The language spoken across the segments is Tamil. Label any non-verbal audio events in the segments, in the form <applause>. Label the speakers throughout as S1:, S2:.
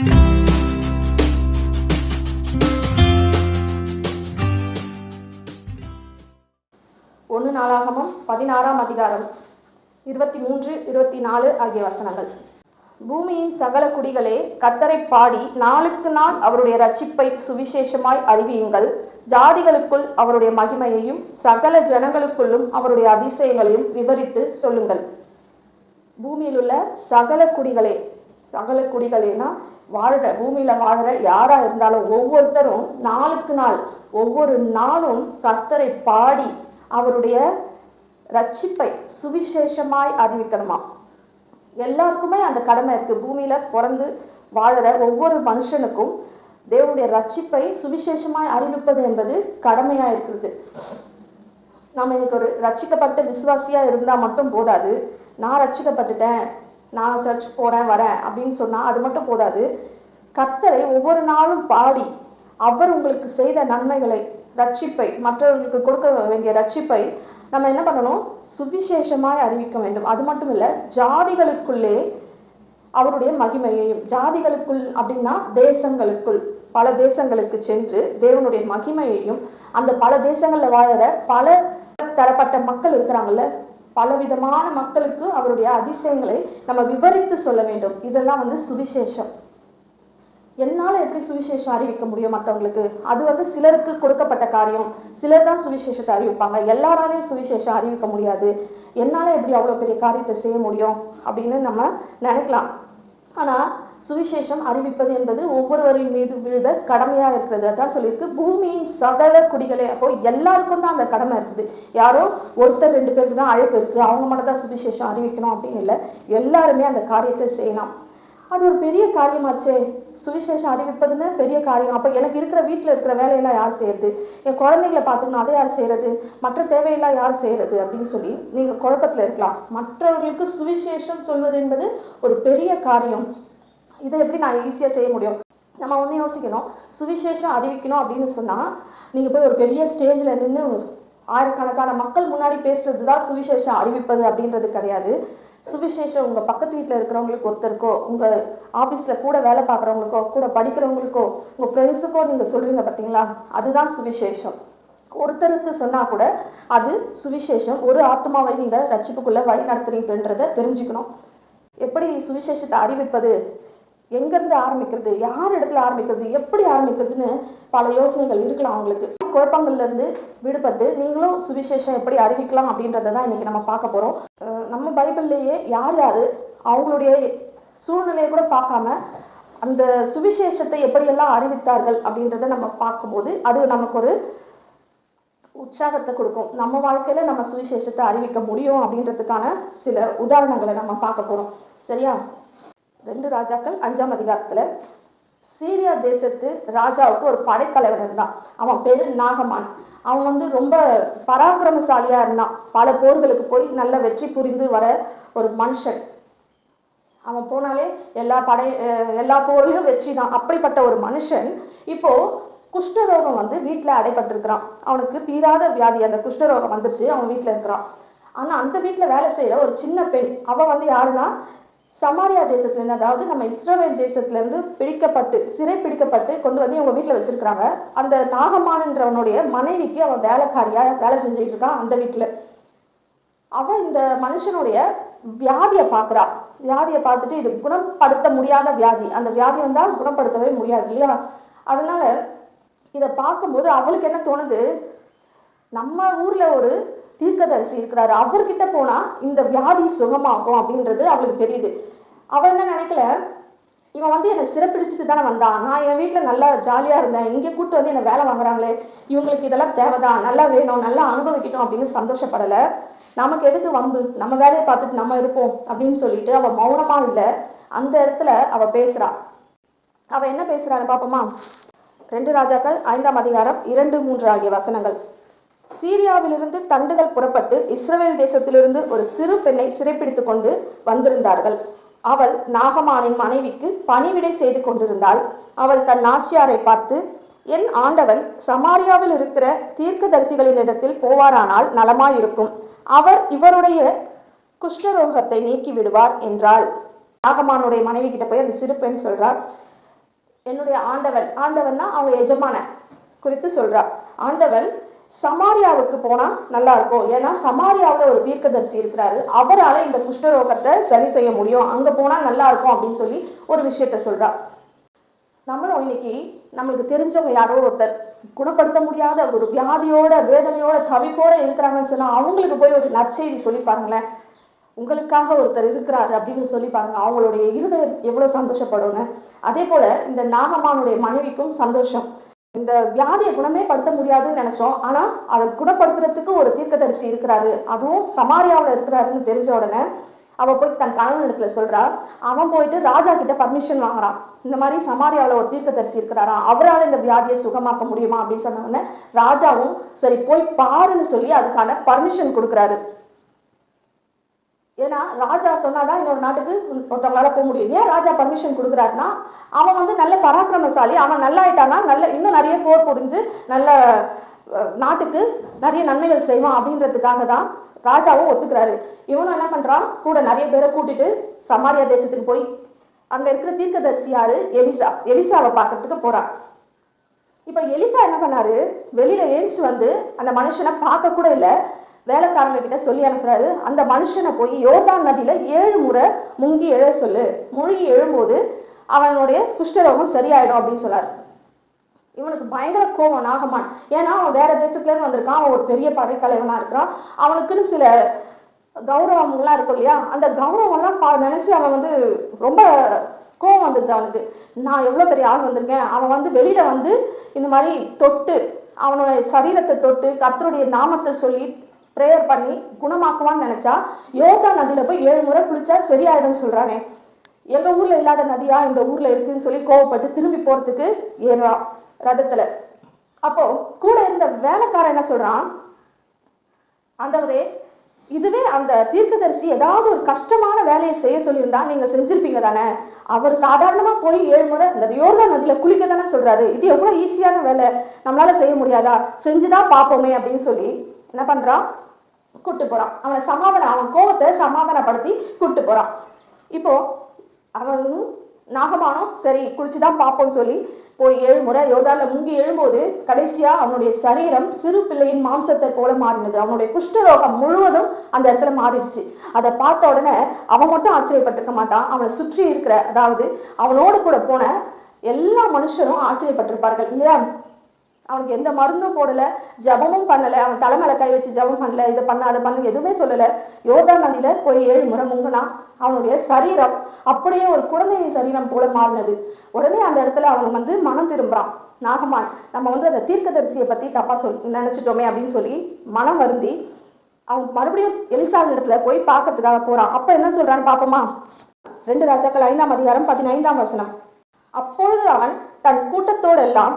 S1: ஒன்று நாளாகமம் பதினாறாம் அதிகாரம் இருபத்தி மூன்று இருபத்தி நாலு ஆகிய வசனங்கள். பூமியின் சகல குடிகளே கத்தரை பாடி நாளுக்கு நாள் அவருடைய ரட்சிப்பை சுவிசேஷமாய் அறிவியுங்கள். ஜாதிகளுக்குள் அவருடைய மகிமையையும் சகல ஜனங்களுக்குள்ளும் அவருடைய அதிசயங்களையும் விவரித்து சொல்லுங்கள். பூமியில் உள்ள சகல குடிகளே சகல குடிகளேனா வாழ்கிற பூமியில் வாழ்கிற யாராக இருந்தாலும் ஒவ்வொருத்தரும் நாளுக்கு நாள் ஒவ்வொரு நாளும் கர்த்தரை பாடி அவருடைய ரட்சிப்பை சுவிசேஷமாய் அறிவிக்கணுமா? எல்லாருக்குமே அந்த கடமை இருக்குது பூமியில் பிறந்து வாழுற ஒவ்வொரு மனுஷனுக்கும் தேவனுடைய ரட்சிப்பை சுவிசேஷமாய் அறிவிப்பது என்பது கடமையாக இருக்கிறது. நம்ம இன்னைக்கு ஒரு ரட்சிக்கப்பட்ட விசுவாசியாக இருந்தால் மட்டும் போதாது. நான் ரட்சிக்கப்பட்டுட்டேன். நான் சர்ச் போகிறேன் வரேன் அப்படின்னு சொன்னால் அது மட்டும் போதாது. கர்த்தரை ஒவ்வொரு நாளும் பாடி அவர் உங்களுக்கு செய்த நன்மைகளை ரட்சிப்பை மற்றவர்களுக்கு கொடுக்க வேண்டிய ரட்சிப்பை நம்ம என்ன பண்ணணும்? சுவிசேஷமாய் அறிவிக்க வேண்டும். அது மட்டும் இல்லை ஜாதிகளுக்குள்ளே அவருடைய மகிமையையும் ஜாதிகளுக்குள் அப்படின்னா தேசங்களுக்குள் பல தேசங்களுக்கு சென்று தேவனுடைய மகிமையையும் அந்த பல தேசங்களில் வாழற பல தரப்பட்ட மக்கள் இருக்கிறாங்கல்ல பலவிதமான மக்களுக்கு அவருடைய அதிசயங்களை நம்ம விவரித்து சொல்ல வேண்டும். இதெல்லாம் வந்து சுவிசேஷம். என்னால் எப்படி சுவிசேஷம் அறிவிக்க முடியும் மற்றவங்களுக்கு அது வந்து சிலருக்கு கொடுக்கப்பட்ட காரியம். சிலர் தான் சுவிசேஷத்தை அறிவிப்பாங்க. எல்லாராலையும் சுவிசேஷம் அறிவிக்க முடியாது. என்னால் எப்படி அவ்வளோ பெரிய காரியத்தை செய்ய முடியும்? அப்படின்னு நம்ம நினைக்கலாம். ஆனால் சுவிசேஷம் அறிவிப்பது என்பது ஒவ்வொருவரின் மீது விழுத கடமையாக இருக்கிறது. அதான் சொல்லியிருக்கு பூமியின் சகல குடிகளே அப்போ எல்லாருக்கும் தான் அந்த கடமை இருக்குது. யாரோ ஒருத்தர் ரெண்டு பேருக்கு தான் அழைப்பு இருக்குது அவங்க மட்டும் தான் சுவிசேஷம் அறிவிக்கணும் அப்படின்னு இல்லை. எல்லாருமே அந்த காரியத்தை செய்யலாம். அது ஒரு பெரிய காரியமாச்சே. சுவிசேஷம் அறிவிப்பதுன்னு பெரிய காரியம். அப்போ எனக்கு இருக்கிற வீட்டில் இருக்கிற வேலையெல்லாம் யார் செய்யறது? என் குழந்தைங்களை பார்த்துக்கணும். அதை யார் செய்கிறது மற்ற தேவையெல்லாம் யார் செய்கிறது அப்படின்னு சொல்லி நீங்கள் குழப்பத்தில் இருக்கலாம். மற்றவர்களுக்கு சுவிசேஷம் சொல்வது என்பது ஒரு பெரிய காரியம். இதை எப்படி நான் ஈஸியாக செய்ய முடியும்? நம்ம ஒன்று யோசிக்கணும். சுவிசேஷம் அறிவிக்கணும் அப்படின்னு சொன்னால் நீங்கள் போய் ஒரு பெரிய ஸ்டேஜில் நின்று ஆயிரக்கணக்கான மக்கள் முன்னாடி பேசுகிறது தான் சுவிசேஷம் அறிவிப்பது அப்படின்றது கிடையாது. சுவிசேஷம் உங்கள் பக்கத்து வீட்டில் இருக்கிறவங்களுக்கு ஒருத்தருக்கோ உங்கள் ஆஃபீஸில் கூட வேலை பார்க்குறவங்களுக்கோ கூட படிக்கிறவங்களுக்கோ உங்கள் ஃப்ரெண்ட்ஸுக்கோ நீங்கள் சொல்கிறீங்க பார்த்தீங்களா அதுதான் சுவிசேஷம். ஒருத்தருக்கு சொன்னால் கூட அது சுவிசேஷம். ஒரு ஆத்மாவை நீங்கள் ரட்சிப்புக்குள்ளே வழி நடத்துறீங்கன்றதை தெரிஞ்சுக்கணும். எப்படி சுவிசேஷத்தை அறிவிப்பது? எங்கேருந்து ஆரம்பிக்கிறது? யார் இடத்துல ஆரம்பிக்கிறது? எப்படி ஆரம்பிக்கிறதுன்னு பல யோசனைகள் இருக்கலாம் அவங்களுக்கு. குழப்பங்கள்லேருந்து விடுபட்டு நீங்களும் சுவிசேஷம் எப்படி அறிவிக்கலாம் அப்படின்றத தான் இன்றைக்கி நம்ம பார்க்க போகிறோம் நம்ம பைபிள்லேயே யார் யார் அவங்களுடைய சூழ்நிலையை கூட பார்க்காம அந்த சுவிசேஷத்தை எப்படியெல்லாம் அறிவித்தார்கள் அப்படின்றத நம்ம பார்க்கும்போது அது நமக்கு ஒரு உற்சாகத்தை கொடுக்கும். நம்ம வாழ்க்கையில் நம்ம சுவிசேஷத்தை அறிவிக்க முடியும் அப்படின்றதுக்கான சில உதாரணங்களை நம்ம பார்க்க போகிறோம் சரியா? ரெண்டு ராஜாக்கள் அஞ்சாம் அதிகாரத்தில். சீரியா தேசத்து ராஜாவுக்கு ஒரு படைத்தலைவன் இருந்தான். அவன் பேர் நாகமான். அவன் வந்து ரொம்ப பராக்கிரமசாலியாக இருந்தான். பல போர்களுக்கு போய் நல்ல வெற்றி புரிந்து வர ஒரு மனுஷன். அவன் போனாலே எல்லா படை எல்லா போர்லையும் வெற்றி தான் அப்படிப்பட்ட ஒரு மனுஷன் இப்போ குஷ்டரோகம் வந்து வீட்டில் அடைபட்டிருக்கிறான். அவனுக்கு தீராத வியாதி. அந்த குஷ்டரோகம் வந்துருச்சு. அவன் வீட்டில் இருக்கிறான். ஆனால் அந்த வீட்டில் வேலை செய்கிற ஒரு சின்ன பெண். அவள் வந்து யாருன்னா சமாரியா தேசத்துலேருந்து அதாவது நம்ம இஸ்ரவேல் தேசத்துலேருந்து பிடிக்கப்பட்டு சிறை பிடிக்கப்பட்டு கொண்டு வந்து இவங்க வீட்டில் வச்சுருக்கிறாங்க. அந்த நாகமானன்றவனுடைய மனைவிக்கு அவன் வேலைக்காரியாக வேலை செஞ்சுட்டு இருக்கான் அந்த வீட்டில் அவன் இந்த மனுஷனுடைய வியாதியை பார்க்குறா. வியாதியை பார்த்துட்டு இது குணப்படுத்த முடியாத வியாதி. அந்த வியாதி வந்தால் குணப்படுத்தவே முடியாது இல்லையா? அதனால் இதை பார்க்கும்போது அவளுக்கு என்ன தோணுது? நம்ம ஊரில் ஒரு தீர்க்கதரிசி இருக்கிறாரு. அவர்கிட்ட போனா இந்த வியாதி சுகமாகும் அப்படின்றது அவளுக்கு தெரியுது. அவள் என்ன நினைக்கல? இவன் வந்து என்னை சிறப்பிடிச்சிட்டு தானே வந்தான் நான் என் வீட்டில் நல்லா ஜாலியாக இருந்தேன். இங்கே கூட்டு வந்து என்னை வேலை வாங்குறாங்களே. இவங்களுக்கு இதெல்லாம் தேவைதான். நல்லா வேணும். நல்லா அனுபவிக்கட்டும் அப்படின்னு சந்தோஷப்படலை. நமக்கு எதுக்கு வம்பு? நம்ம வேலையை பார்த்துட்டு நம்ம இருப்போம் அப்படின்னு சொல்லிட்டு அவள் மௌனமாக இல்லை. அந்த இடத்துல அவள் பேசுகிறா அவள் என்ன பேசுகிறான்னு பார்ப்போமா ரெண்டு ராஜாக்கள் ஐந்தாம் அதிகாரம் இரண்டு மூன்று ஆகிய வசனங்கள். சீரியாவிலிருந்து தண்டுகள் புறப்பட்டு இஸ்ரவேல் தேசத்திலிருந்து ஒரு சிறு பெண்ணை சிறைப்பிடித்து கொண்டு வந்திருந்தார்கள். அவள் நாகமானின் மனைவிக்கு பணிவிடை செய்து கொண்டிருந்தாள். அவள் தன் நாச்சியாரை பார்த்து என் ஆண்டவன் சமாரியாவில் இருக்கிற தீர்க்கதரிசிகளினிடத்தில் போவாரானால் நலமாயிருக்கும். அவர் இவருடைய குஷ்டரோகத்தை நீக்கி விடுவார் என்றாள். நாகமானுடைய மனைவி கிட்ட போய் அந்த சிறு பெண் சொல்றார் என்னுடைய ஆண்டவன் ஆண்டவன்னா அவங்க எஜமான குறித்து சொல்றார் ஆண்டவன் சமாரியாவுக்கு போனால் நல்லா இருக்கும். ஏன்னா சமாரியாவில் ஒரு தீர்க்கதரிசி இருக்கிறாரு. அவரால் இந்த குஷ்டரோகத்தை சரி செய்ய முடியும். அங்கே போனால் நல்லா இருக்கும் அப்படின்னு சொல்லி ஒரு விஷயத்த சொல்றா. நம்மளும் இன்னைக்கு நம்மளுக்கு தெரிஞ்சவங்க யாரோ ஒருத்தர் குணப்படுத்த முடியாத ஒரு வியாதியோட வேதனையோட தவிப்போட இருக்கிறாங்கன்னு சொன்னால் அவங்களுக்கு போய் ஒரு நற்செய்தி சொல்லி பாருங்களேன். உங்களுக்காக ஒருத்தர் இருக்கிறாரு அப்படின்னு சொல்லி பாருங்க. அவங்களுடைய இருதயம் எவ்வளோ சந்தோஷப்படுங்க அதே போல் இந்த நாகமானுடைய மனைவிக்கும் சந்தோஷம். இந்த வியாதியை குணமே படுத்த முடியாதுன்னு நினைச்சோம். ஆனா அதை குணப்படுத்துறதுக்கு ஒரு தீர்க்கதரிசி இருக்கிறாரு. அதுவும் சமாரியாவில் இருக்கிறாருன்னு தெரிஞ்ச உடனே அவ போய் தன் கணவன் இடத்துல சொல்றா. அவன் போயிட்டு ராஜா கிட்ட பர்மிஷன் வாங்குறான். இந்த மாதிரி சமாரியாவில் ஒரு தீர்க்கதரிசி இருக்கிறாராம் அவரால் இந்த வியாதியை சுகமாக்க முடியுமா? அப்படின்னு சொன்ன உடனே ராஜாவும் சரி போய் பாருன்னு சொல்லி அதுக்கான பர்மிஷன் கொடுக்குறாரு. ராஜா சொன்னாதான் இன்னொரு நாட்டுக்கு ஒருத்தவங்களால போக முடியும். ஏன் ராஜா பர்மிஷன் கொடுக்குறாருன்னா அவன் வந்து நல்ல பராக்கிரமசாலி அவன் நல்லா ஆயிட்டானா நல்ல இன்னும் நிறைய போர் புரிஞ்சு நல்ல நாட்டுக்கு நிறைய நன்மைகள் செய்வான் அப்படின்றதுக்காக தான் ராஜாவும் ஒத்துக்கிறாரு. இவனும் என்ன பண்ணுறான் கூட நிறைய பேரை கூட்டிட்டு சமாரியா தேசத்துக்கு போய் அங்கே இருக்கிற தீர்க்கதரிசி யாரு? எலிசா. எலிசாவை பார்க்கறதுக்கு போகிறான் இப்போ எலிசா என்ன பண்ணாரு? வெளியில ஏஞ்சி வந்து அந்த மனுஷனை பார்க்க கூட இல்லை. வேலைக்காரங்க கிட்ட சொல்லி அனுப்புறாரு. அந்த மனுஷனை போய் யோர்தான் நதியில ஏழு முறை முங்கி எழ சொல்லு. முழுகி எழும்போது அவனுடைய குஷ்டரோகம் சரியாயிடும் அப்படின்னு சொன்னார். இவனுக்கு பயங்கர கோபம் நாகமான். ஏன்னா அவன் வேற தேசத்துல இருந்து வந்திருக்கான். அவன் ஒரு பெரிய படைத்தலைவனா இருக்கிறான். அவனுக்குன்னு சில கௌரவம்லாம் இருக்கும் இல்லையா? அந்த கௌரவம்லாம் பா நினைச்சு அவன் வந்து ரொம்ப கோவம் வந்தது அவனுக்கு. நான் எவ்வளோ பெரிய ஆள் வந்திருக்கேன். அவன் வந்து வெளியில வந்து இந்த மாதிரி தொட்டு அவனோட சரீரத்தை தொட்டு கத்தருடைய நாமத்தை சொல்லி ப்ரேயர் பண்ணி குணமாக்குவான்னு நினச்சா யோர்தான் நதியில் போய் ஏழு முறை குளிச்சா சரியாயிடும்னு சொல்கிறானே எங்கள் ஊரில் இல்லாத நதியா இந்த ஊரில் இருக்குன்னு சொல்லி கோவப்பட்டு திரும்பி போகிறதுக்கு ஏறுறான் ரதத்தில். அப்போது கூட இருந்த வேலைக்காரன் என்ன சொல்கிறான் ஆண்டவரே இதுவே அந்த தீர்க்கதரிசி ஏதாவது ஒரு கஷ்டமான வேலையை செய்ய சொல்லியிருந்தா நீங்கள் செஞ்சுருப்பீங்க தானே. அவர் சாதாரணமாக போய் ஏழு முறை இந்த யோர்தான் நதியில் குளிக்க தானே சொல்கிறாரு இது எவ்வளோ ஈஸியான வேலை. நம்மளால் செய்ய முடியாதா? செஞ்சுதான் பார்ப்போமே அப்படின்னு சொல்லி என்ன பண்ணுறான் கூட்டு போகிறான் அவனை சமாதானம் அவன் கோபத்தை சமாதானப்படுத்தி கூட்டு போகிறான் இப்போ அவன் நாகமானம் சரி குளிச்சுதான் பார்ப்போம்னு சொல்லி போய் ஏழு முறை யோதாவில் முங்கி எழும்போது கடைசியாக அவனுடைய சரீரம் சிறு பிள்ளையின் மாம்சத்தை போல மாறினது. அவனுடைய குஷ்டரோகம் முழுவதும் அந்த இடத்துல மாறிடுச்சு. அதை பார்த்த உடனே அவன் மட்டும் ஆச்சரியப்பட்டிருக்க மாட்டான். அவனை சுற்றி இருக்கிற அதாவது அவனோடு கூட போன எல்லா மனுஷரும் ஆச்சரியப்பட்டிருப்பார்கள். இல்லையா? அவனுக்கு எந்த மருந்தும் போடலை ஜபமும் பண்ணலை. அவன் தலைமையில கை வச்சு ஜபம் பண்ணல இதை பண்ண அதை பண்ணு எதுவுமே சொல்லலை. யோகா நதியில் போய் ஏழு முறை முங்கினா அவனுடைய சரீரம் அப்படியே ஒரு குழந்தையின் சரீரம் போல மாறினது. உடனே அந்த இடத்துல அவன் வந்து மனம் திரும்புறான். நாகமான் நம்ம வந்து அந்த தீர்க்கதரிசியை பற்றி தப்பாக சொல் நினச்சிட்டோமே அப்படின்னு சொல்லி மனம் வருந்தி அவன் மறுபடியும் எலிசாவின் இடத்துல போய் பார்க்கறதுக்காக போகிறான் அப்போ என்ன சொல்கிறான்னு பார்ப்போமா? ரெண்டு ராஜாக்கள் ஐந்தாம் அதிகாரம் பதினைந்தாம் வசனம். அப்பொழுது அவன் தன் கூட்டத்தோடெல்லாம்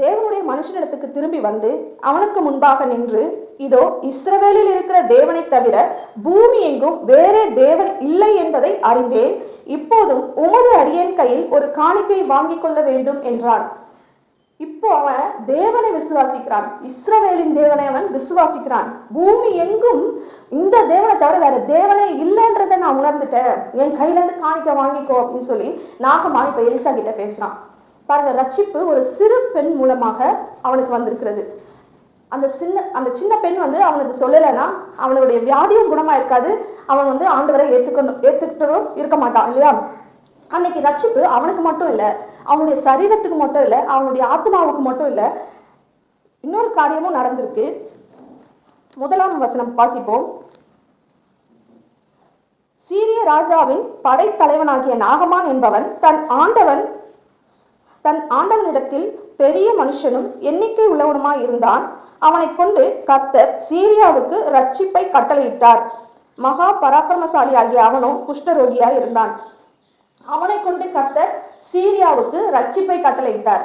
S1: தேவனுடைய மனுஷனிடத்துக்கு திரும்பி வந்து அவனுக்கு முன்பாக நின்று இதோ இஸ்ரவேலில் இருக்கிற தேவனை தவிர பூமி எங்கும் வேறே தேவன் இல்லை என்பதை அறிந்தேன். இப்போதும் உமது அடியேன் கையில் ஒரு காணிக்கை வாங்கிக் கொள்ள வேண்டும் என்றான். இப்போ அவன் தேவனை விசுவாசிக்கிறான். இஸ்ரவேலின் தேவனை அவன் விசுவாசிக்கிறான். பூமி எங்கும் இந்த தேவனை தவிர வேற தேவனே இல்லைன்றதை நான் உணர்ந்துட்டேன். என் கையில இருந்து காணிக்க வாங்கிக்கோ அப்படின்னு சொல்லி நாகமான் இப்ப எலிசா கிட்ட பேசுறான். பாருங்க ரட்சிப்பு ஒரு சிறு பெண் மூலமாக அவனுக்கு வந்திருக்கிறது. அந்த சின்ன அந்த சின்ன பெண் வந்து அவனுக்கு சொல்லலைன்னா அவனுடைய வியாதியும் குணமா இருக்காது. அவன் வந்து ஆண்டவரை ஏத்துக்கணும் ஏத்துக்கிட்டும் இருக்க மாட்டான் இல்லையா? அன்னைக்கு ரட்சிப்பு அவனுக்கு மட்டும் இல்லை அவனுடைய சரீரத்துக்கு மட்டும் இல்லை அவனுடைய ஆத்மாவுக்கு மட்டும் இல்லை. இன்னொரு காரியமும் நடந்திருக்கு. முதலாம் வசனம் வாசிப்போம். சீரிய ராஜாவின் படைத்தலைவனாகிய நாகமான் என்பவன் தன் ஆண்டவன் தன் ஆண்டவனிடத்தில் பெரிய மனுஷனும் எண்ணிக்கை உள்ளவனுமாய் இருந்தான். அவனைக் கொண்டு கத்தர் சீரியாவுக்கு ரட்சிப்பை கட்டளையிட்டார். மகா பராக்கிரமசாலி ஆகிய அவனும் குஷ்டரோகியாய் இருந்தான். அவனை கொண்டு கர்த்தர் சீரியாவுக்கு ரட்சிப்பை கட்டளையிட்டார்.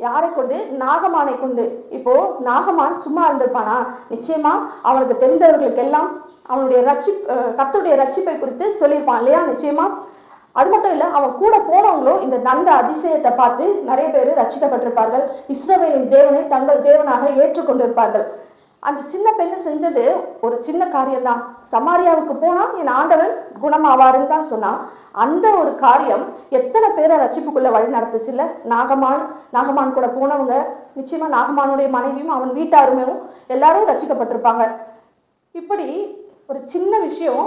S1: யாரை கொண்டு? நாகமானை கொண்டு. இப்போ நாகமான் சும்மா இருந்திருப்பானா? நிச்சயமா அவனுக்கு தெரிந்தவர்களுக்கெல்லாம் அவனுடைய ரட்சி கத்தருடைய ரட்சிப்பை குறித்து சொல்லியிருப்பான் இல்லையா? நிச்சயமா? அது மட்டும் இல்லை அவன் கூட போனவங்களும் இந்த நந்த அதிசயத்தை பார்த்து நிறைய பேர் ரசிக்கப்பட்டிருப்பார்கள். இஸ்ரவேலின் தேவனை தங்கள் தேவனாக ஏற்றுக்கொண்டிருப்பார்கள். அந்த சின்ன பெண்ணு செஞ்சது ஒரு சின்ன காரியம்தான். சமாரியாவுக்கு போனால் என் ஆண்டவன் குணமாவாருன்னு தான் சொன்னான். அந்த ஒரு காரியம் எத்தனை பேரை ரட்சிப்புக்குள்ள வழி நடத்துச்சுல்ல நாகமான் நாகமான் கூட போனவங்க நிச்சயமாக நாகமானுடைய மனைவியும் அவன் வீட்டாருமே எல்லாரும் ரசிக்கப்பட்டிருப்பாங்க. இப்படி ஒரு சின்ன விஷயம்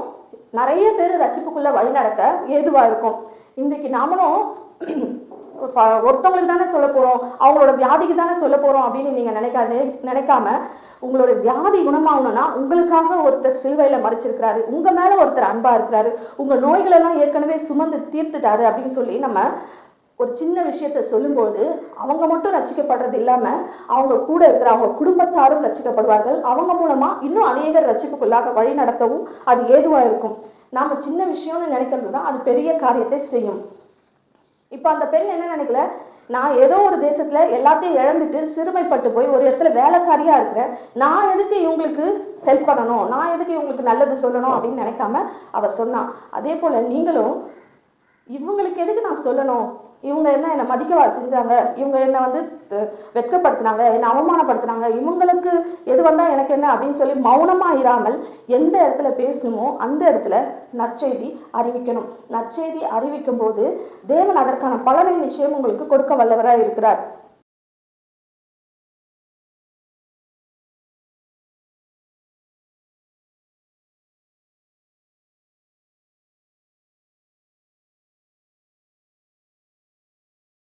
S1: நிறைய பேர் ரசிப்புக்குள்ளே வழி நடக்க ஏதுவா இருக்கும். இன்றைக்கு நாமளும் <clears throat> ஒருத்தவங்களுக்கு தானே சொல்ல போகிறோம் அவங்களோட வியாதிக்கு தானே சொல்ல போகிறோம் அப்படின்னு நீங்கள் நினைக்காது நினைக்காம உங்களோட வியாதி குணமாகணும்னா உங்களுக்காக ஒருத்தர் சிலுவையில் மறைச்சிருக்கிறாரு உங்கள் மேலே ஒருத்தர் அன்பாக இருக்கிறாரு உங்கள் நோய்களெல்லாம் ஏற்கனவே சுமந்து தீர்த்துட்டாரு அப்படின்னு சொல்லி நம்ம ஒரு சின்ன விஷயத்த சொல்லும்போது அவங்க மட்டும் ரசிக்கப்படுறது இல்லாமல் அவங்க கூட இருக்கிற அவங்க குடும்பத்தாரும் ரசிக்கப்படுவார்கள். அவங்க மூலமாக இன்னும் அநேகர் ரசிப்புக்குள்ளாக வழி நடத்தவும் அது ஏதுவாக இருக்கும். நாம் சின்ன விஷயம்னு நினைக்கிறது தான் அது பெரிய காரியத்தை செய்யும். இப்போ அந்த பெண் என்ன நினைக்கல? நான் ஏதோ ஒரு தேசத்தில் எல்லாத்தையும் இழந்துட்டு சிறுமைப்பட்டு போய் ஒரு இடத்துல வேலைக்காரியாக இருக்கிறேன் நான் எதுக்கு இவங்களுக்கு ஹெல்ப் பண்ணணும்? நான் எதுக்கு இவங்களுக்கு நல்லது சொல்லணும் அப்படின்னு நினைக்காம அவ சொன்னான் அதே போல் நீங்களும் இவங்களுக்கு எதுக்கு நான் சொல்லணும்? இவங்க என்ன என்னை மதிக்கவா செஞ்சாங்க? இவங்க என்னை வந்து வெட்கப்படுத்தினாங்க வெட்கப்படுத்துனாங்க என்னை அவமானப்படுத்தினாங்க. இவங்களுக்கு எது வந்தால் எனக்கு என்ன அப்படின்னு சொல்லி மௌனமாக இராமல் எந்த இடத்துல பேசணுமோ அந்த இடத்துல நற்செய்தி அறிவிக்கணும். நற்செய்தி அறிவிக்கும் போது தேவன் அதற்கான பலனை நிச்சயம் உங்களுக்கு கொடுக்க வல்லவராக இருக்கிறார்